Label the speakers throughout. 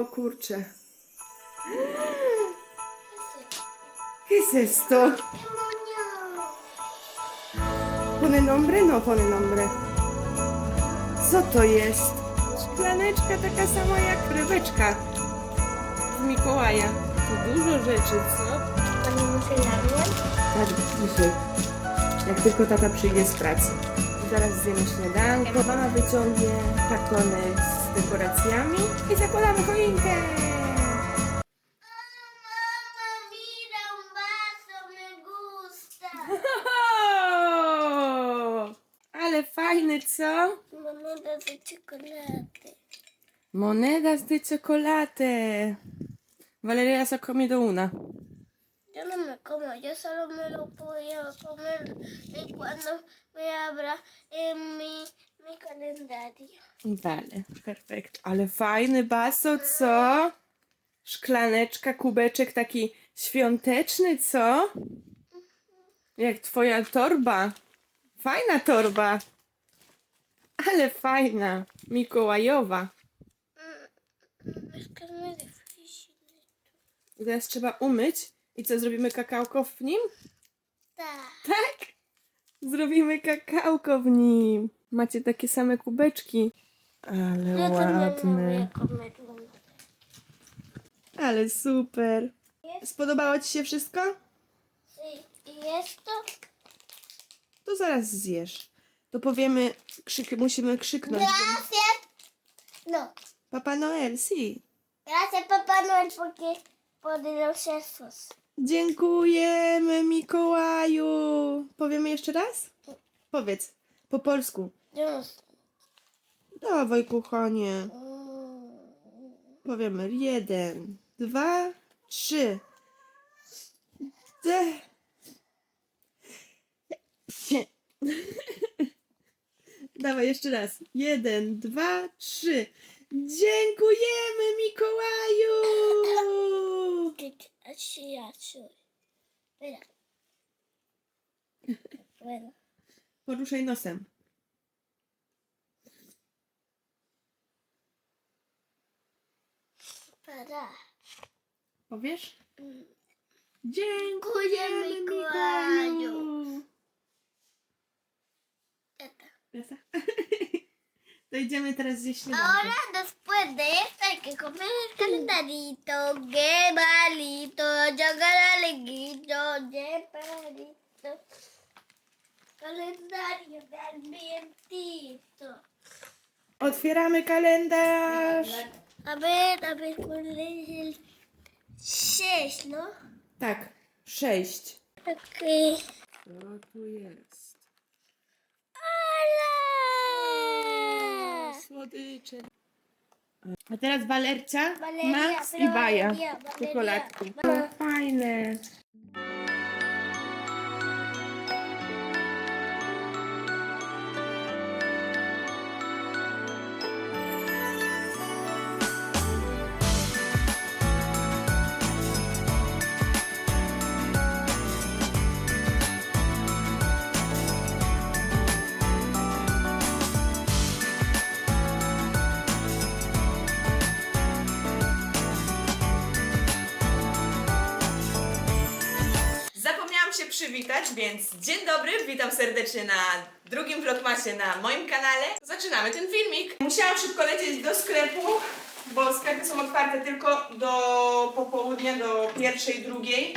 Speaker 1: O kurczę. ¿Qué es esto? Pone nombre? No pone nombre. Co to jest? Szklaneczka taka sama jak rybeczka. Z Mikołaja. To dużo rzeczy, co?
Speaker 2: Pani muszę jadłem?
Speaker 1: Tak, dzisiaj. Jak tylko tata przyjdzie z pracy. Zaraz zjemy śniadanko. Mama wyciągnie kartony z dekoracjami i zakładamy choinkę. Ale fajny, co?
Speaker 2: Moneda de chocolate.
Speaker 1: Monedas de chocolate. Valeria se come do una.
Speaker 2: Yo no me como, yo solo me lo voy a comer y cuando me abra en mi, mi calendario.
Speaker 1: Vale, perfekt. Ale fajny baso, co? Szklaneczka, kubeczek taki świąteczny, co? Jak twoja torba. Fajna torba. Ale fajna. Mikołajowa.
Speaker 2: Difícil.
Speaker 1: I teraz trzeba umyć. I co, zrobimy kakałko w nim?
Speaker 2: Ta.
Speaker 1: Tak! Zrobimy kakałko w nim. Macie takie same kubeczki. Ale
Speaker 2: voy
Speaker 1: ładne. Ale super. Spodobało Ci się wszystko?
Speaker 2: Sí. ¿Y esto?
Speaker 1: To zaraz zjesz. To powiemy, krzyk, musimy krzyknąć.
Speaker 2: Gracias. No.
Speaker 1: Papa Noel, si.
Speaker 2: Gracias, Papá Noel, porque por los esos.
Speaker 1: Dziękujemy Mikołaju. Powiemy jeszcze raz? Powiedz. Po polsku. Dawaj, kochanie.
Speaker 2: Mm.
Speaker 1: Powiemy jeden, dwa, trzy. De... Dawaj jeszcze raz. Jeden, dwa, trzy. Dziękujemy Mikołaju!
Speaker 2: Así. Espera. Bueno.
Speaker 1: Poruszaj nosem.
Speaker 2: Para.
Speaker 1: Powiesz?
Speaker 2: Mm.
Speaker 1: Dziękujemy Mikołaju!
Speaker 2: Ya está.
Speaker 1: To idziemy teraz zjeść śniadanko.
Speaker 2: Ahora, después de esto, hay que comer el calendarito. ¡Qué malito! Chocolaleguito, qué palito. Calendario de.
Speaker 1: Otwieramy kalendarz.
Speaker 2: A ver, a ver, ¿cuál es el 6, no?
Speaker 1: Tak, sześć.
Speaker 2: Ok.
Speaker 1: Co tu jest?
Speaker 2: ¡Hola!
Speaker 1: Słodycze. A teraz Walercia, Max i Baja. Czekoladki.
Speaker 2: Va-
Speaker 1: O, fajne.
Speaker 3: Przywitać, więc dzień dobry, witam serdecznie na drugim vlogmasie na moim kanale. Zaczynamy ten filmik. Musiałam szybko lecieć do sklepu, bo sklepy są otwarte tylko do popołudnia, do pierwszej, drugiej.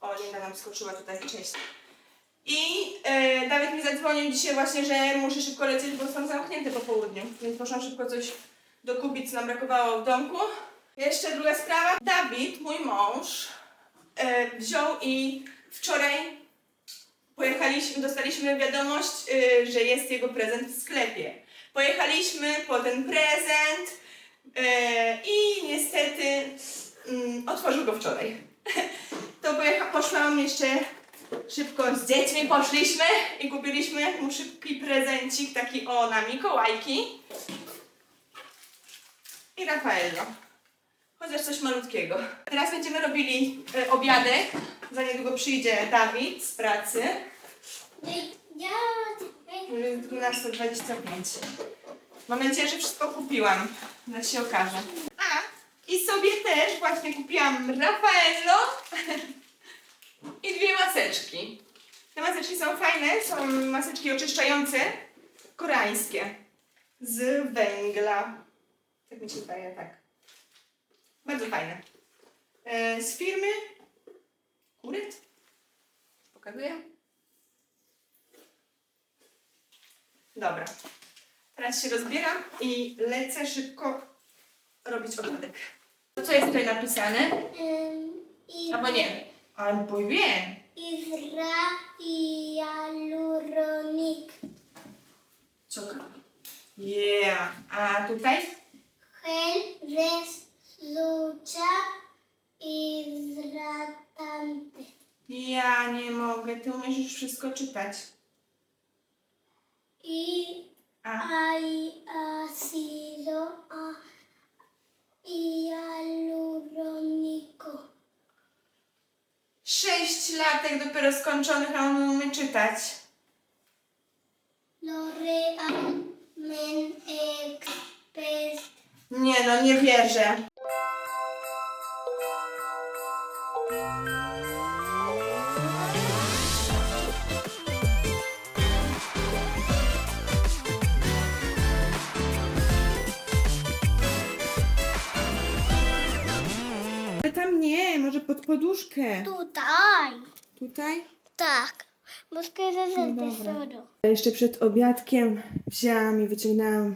Speaker 3: O, Linda nam skoczyła tutaj, cześć. I e, Dawid mi zadzwonił dzisiaj właśnie, że muszę szybko lecieć, bo są zamknięte po południu. Więc poszłam szybko coś dokupić, co nam brakowało w domku. Jeszcze druga sprawa. Dawid, mój mąż, e, wziął i wczoraj pojechaliśmy, dostaliśmy wiadomość, y, że jest jego prezent w sklepie. Pojechaliśmy po ten prezent y, i niestety mm, otworzył go wczoraj. To pojecha, poszłam jeszcze szybko z dziećmi, poszliśmy i kupiliśmy mu szybki prezencik taki o na Mikołajki i Rafaello. Chociaż coś malutkiego. Teraz będziemy robili e, obiadek. Za niedługo przyjdzie Dawid z pracy.
Speaker 2: Ya.
Speaker 3: Jest 12.25. Mam nadzieję, że wszystko kupiłam. Zaraz się okaże. A,
Speaker 1: sobie też właśnie kupiłam Raffaello i dwie maseczki. Te maseczki są fajne, są maseczki oczyszczające, koreańskie, z węgla. Tak mi się wydaje, tak. Bardzo fajne. E, z firmy Kuryt? Pokazuję? Dobra. Teraz się rozbieram i lecę szybko robić ogródek. To co jest tutaj napisane?
Speaker 2: I
Speaker 1: Albo nie. Albo wiem.
Speaker 2: Izra i Aluronik.
Speaker 1: Co? Yeah. A tutaj?
Speaker 2: Hel, res, lucha i zratante.
Speaker 1: Ja nie mogę. Ty umiesz już wszystko czytać.
Speaker 2: I
Speaker 1: A.
Speaker 2: hay sido a y hialurónico.
Speaker 1: Sześć latek dopiero skończonych, a on umie czytać.
Speaker 2: Lo realmen expert.
Speaker 1: Nie no, nie wierzę.
Speaker 4: Poduszkę.
Speaker 2: Tutaj.
Speaker 4: Tutaj?
Speaker 2: Tak. El
Speaker 4: dobra.
Speaker 2: tesoro.
Speaker 4: Jeszcze przed obiadkiem wzięłam i wyciągnęłam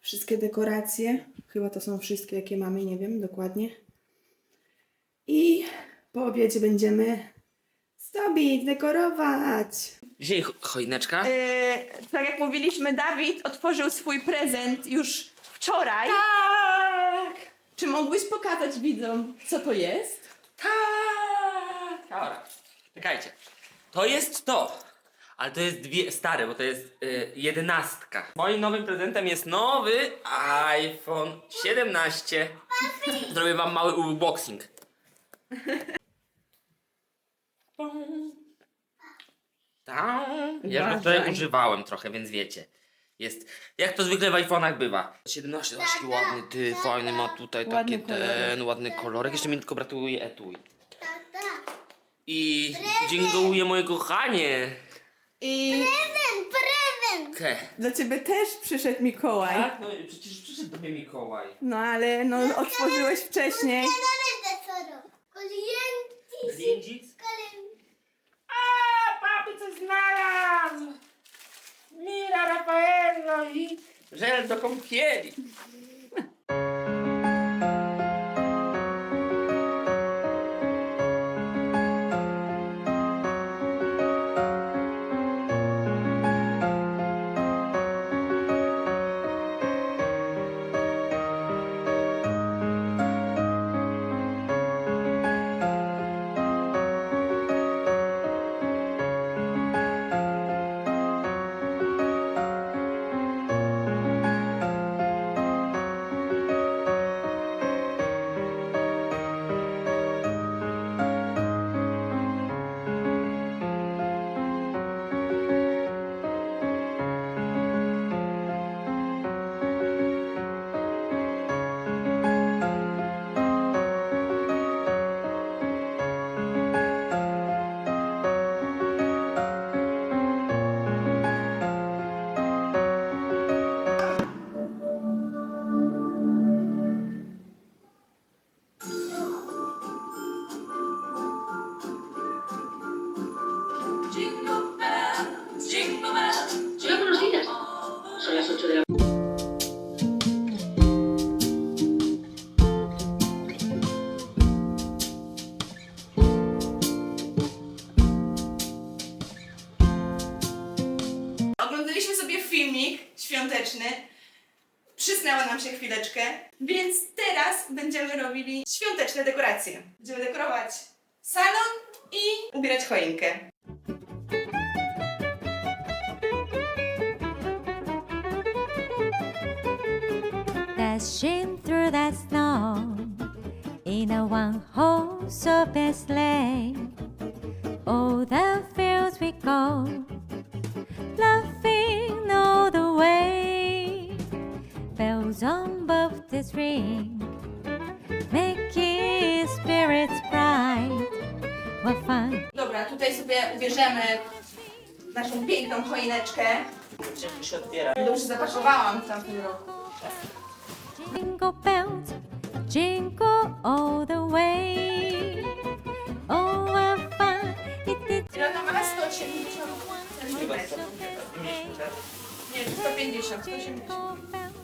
Speaker 4: wszystkie dekoracje. Chyba to są wszystkie, jakie mamy, nie wiem dokładnie. I po obiedzie będziemy zdobić, dekorować.
Speaker 5: Dzisiaj cho- choineczka.
Speaker 1: Yy, tak jak mówiliśmy, Dawid otworzył swój prezent już wczoraj.
Speaker 5: Tak!
Speaker 1: Czy mógłbyś pokazać widzom, co to jest?
Speaker 5: Tak! Dobra. Czekajcie. To jest to. Ale to jest dwie stare, bo to jest y, jedenastka. Moim nowym prezentem jest nowy iPhone 17. Zrobię wam mały unboxing. Tam. Ja go tutaj używałem trochę, więc wiecie. Jest, jak to zwykle w iPhone'ach bywa. 17, taki ładny, ty, fajny ma tutaj
Speaker 4: Ładny
Speaker 5: taki
Speaker 4: kolorek.
Speaker 5: ten, ładny kolorek. Jeszcze mi tylko brakuje etui. I dziękuję moje kochanie.
Speaker 1: I
Speaker 2: Prezent, prezent.
Speaker 5: Ke.
Speaker 4: Dla ciebie też przyszedł Mikołaj.
Speaker 5: Tak? No i przecież przyszedł do mnie Mikołaj.
Speaker 4: No ale no otworzyłeś wcześniej.
Speaker 5: Zdjęcic?
Speaker 2: Caliente.
Speaker 5: A, papi coś znalazł! Mira, Rafaello i żel do kąpieli.
Speaker 1: Świąteczny. Przysnęła nam się chwileczkę, więc teraz będziemy robili świąteczne dekoracje. Będziemy dekorować salon i ubierać choinkę.
Speaker 6: Dashing through the snow in a one horse open sleigh. All the fields we go, this ring. Make spirits bright. What fun.
Speaker 1: Dobra, tutaj sobie ubierzemy naszą piękną choineczkę.
Speaker 5: Czekaj się otwiera.
Speaker 1: Dobrze zapakowałam.
Speaker 6: Jingle bells, jingle all the way. Oh, what fun it is.
Speaker 1: Ile to ma? 180?
Speaker 5: Chyba tak?
Speaker 1: Nie, 150, 180.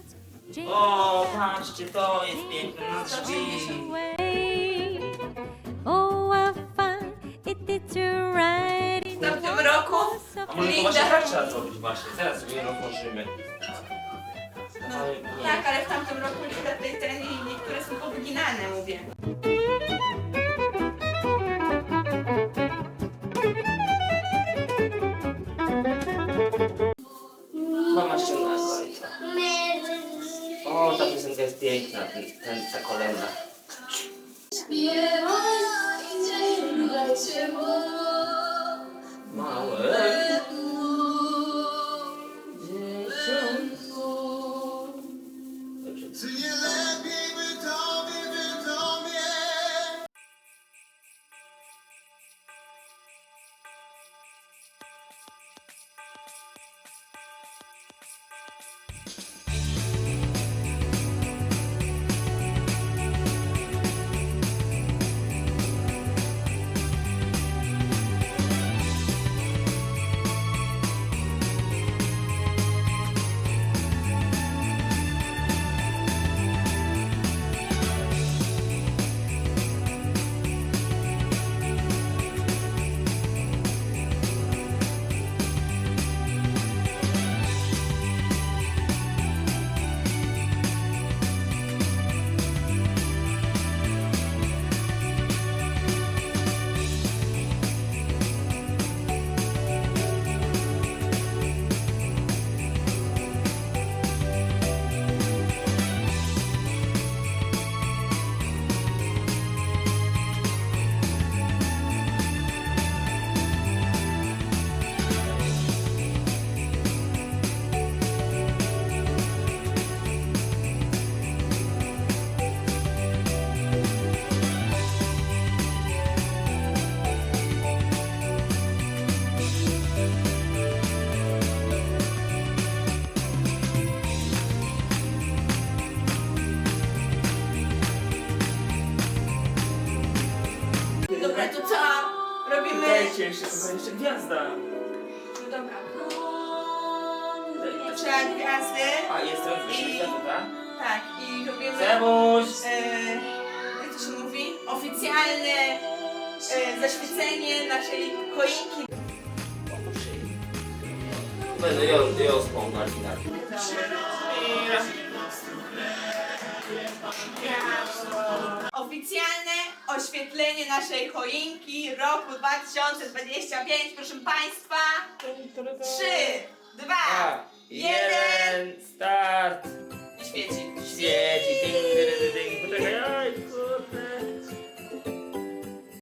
Speaker 5: O, patrzcie, to jest piękne na drzwi.
Speaker 1: W tamtym roku
Speaker 5: A może to właśnie tak trzeba zrobić właśnie. Teraz sobie. Ale nie.
Speaker 1: Tak, ale w tamtym roku niektóre tej terenie niektóre są powyginane, mówię.
Speaker 5: Piosenka jest piękna, ten, ta kolenda. Jeszcze, to jeszcze gwiazda.
Speaker 1: No dobra. Trzeba gwiazdy.
Speaker 5: A, jest teraz
Speaker 1: I-
Speaker 5: gwiazda, tak?
Speaker 1: Tak, i robimy...
Speaker 5: Zebuś!
Speaker 1: E, jak to się mówi? Oficjalne e, zaświecenie naszej choinki.
Speaker 5: Będę ją, ją wspomniał na
Speaker 1: Oficjalne oświetlenie naszej choinki roku 2025. Proszę Państwa, 3, 2,
Speaker 5: 1.
Speaker 1: start!
Speaker 5: Nie świeci. Świeci, ding, dyry, dy, ding. Poczekaj, oj, kurde.